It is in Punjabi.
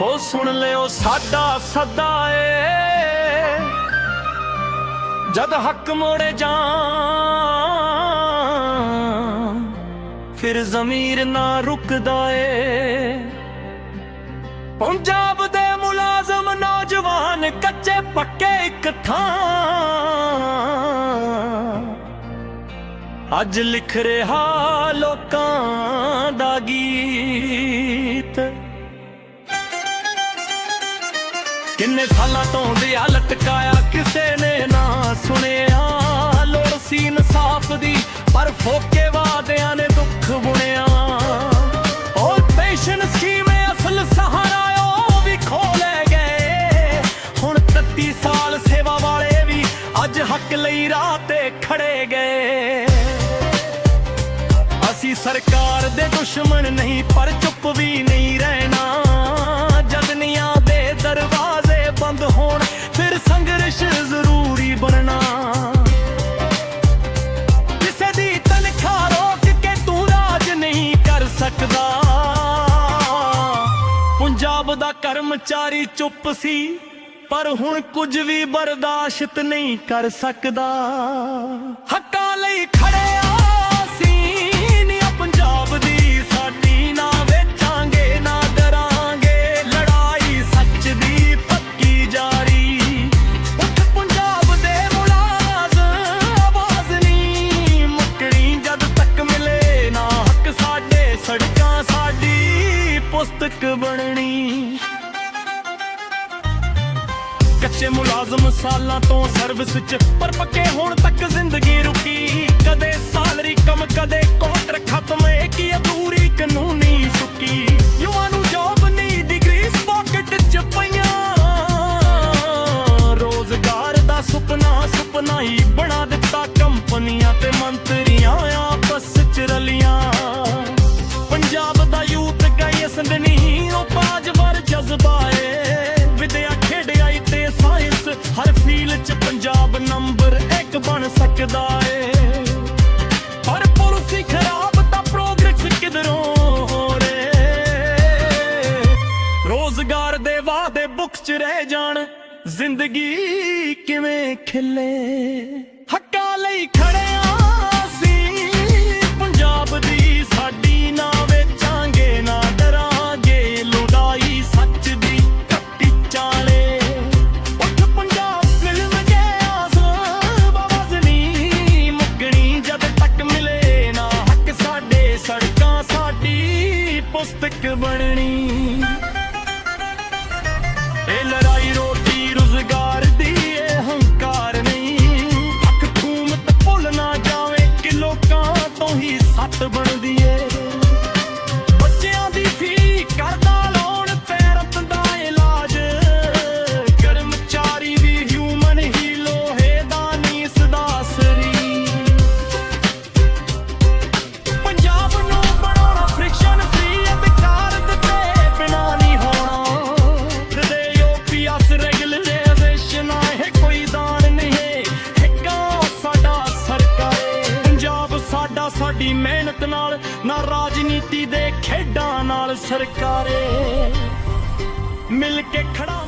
ਹੋ ਸੁਣ ਲਿਓ ਸਾਡਾ ਸੱਦਾ ਏ। ਜਦ ਹੱਕ ਮੋੜੇ ਜਾਂ ਫਿਰ ਜ਼ਮੀਰ ਨਾ ਰੁਕਦਾ ਏ। ਪੰਜਾਬ ਦੇ ਮੁਲਾਜ਼ਮ ਨੌਜਵਾਨ ਕੱਚੇ ਪੱਕੇ ਇੱਕ ਥਾਂ। ਅੱਜ ਲਿਖ ਰਿਹਾ ਲੋਕਾਂ ਦਾ ਗੀਤ। ਕਿੰਨੇ ਸਾਲਾਂ ਤੋਂ ਦਿਆ ਲਟਕਾਇਆ ਕਿਸੇ ਨੇ ਨਾ ਸੁਣਿਆ। ਲੋੜ ਸੀ ਇਨਸਾਫ ਦੀ, ਪਰ ਫੋਕੇ ਵਾਦਿਆਂ ਨੇ ਦੁੱਖ ਬੁਣਿਆ। ਉਹ ਪੈਸ਼ਨ ਸਕੀਮ ਅਸਲ ਸਹਾਰਾ ਉਹ ਵੀ ਖੋ ਲੈ ਗਏ। ਹੁਣ 33 ਸਾਲ ਸੇਵਾ ਵਾਲੇ ਵੀ ਅੱਜ ਹੱਕ ਲਈ ਰਾਹ ਤੇ ਖੜੇ ਗਏ। ਅਸੀਂ ਸਰਕਾਰ ਦੇ ਦੁਸ਼ਮਣ ਨਹੀਂ, ਪਰ ਚੁੱਪ ਵੀ ਨਹੀਂ ਰਹਿਣਾ। ਦਾ ਕਰਮਚਾਰੀ ਚੁੱਪ ਸੀ, ਪਰ ਹੁਣ ਕੁਝ ਵੀ ਬਰਦਾਸ਼ਤ ਨਹੀਂ ਕਰ ਸਕਦਾ। ਹੱਕਾਂ ਲਈ ਖੜਿਆ ਪੰਜਾਬ ਦੀ ਸਾਡੀ ਨਾ ਵੇਚਾਂਗੇ ਨਾ ਲੜਾਈ ਸੱਚ ਦੀ ਪੱਕੀ ਜਾਰੀ। ਪੰਜਾਬ ਦੇ ਮੁਲਾਜ਼ਮ ਮੁੱਕਣੀ ਜਦ ਤੱਕ ਮਿਲੇ ਨਾ ਹੱਕ ਸਾਡੇ, ਸੜਕਾਂ ਸਾਡੀ ਪੁਸਤਕ ਬਣ ਕੱਚੇ ਮੁਲਾਜ਼ਮ ਸਾਲਾਂ ਤੋਂ ਸਰਵਿਸ 'ਚ ਪਰ ਪੱਕੇ ਹੁਣ ਤੱਕ ਜ਼ਿੰਦਗੀ ਰੁਕੀ। ਕਦੇ ਸਾਲਰੀ ਕਮ, ਕਦੇ ਕੋਟਰ ਖਤਮ ਸਕਦਾ ਏ। ਪਰ ਪਾਲਿਸੀ ਖਰਾਬ ਤਾਂ ਪ੍ਰੋਗਰੈਸ ਕਿਧਰੋਂ ਹੋ ਰੇ ਰੋਜ਼ਗਾਰ ਦੇ ਵਾਅਦੇ ਬੁੱਕਸ ਚ ਰਹਿ ਜਾਣ, ਜ਼ਿੰਦਗੀ ਕਿਵੇਂ ਖਿਲੇ? ਹੱਕਾਂ ਲਈ ਖੜਿਆ ਸਾਡੀ ਪੁਸਤਕ ਬਣਨੀ। ਇਹ ਲੜਾਈ ਰੋਟੀ ਰੁਜ਼ਗਾਰ ਦੀ, ਇਹ ਹੰਕਾਰ ਨਹੀਂ। ਅੱਖ ਖੂਮਤ ਭੁੱਲ ਨਾ ਜਾਵੇ ਕਿ ਲੋਕਾਂ ਤੋਂ ਹੀ ਸੱਤ ਬਣਦੀ ਸਾਡਾ ਮਿਹਨਤ ਨਾਲ ਨਾ ਰਾਜਨੀਤੀ ਦੇ ਖੇਡਾਂ ਨਾਲ ਸਰਕਾਰੇ ਮਿਲ ਕੇ ਖੜਾ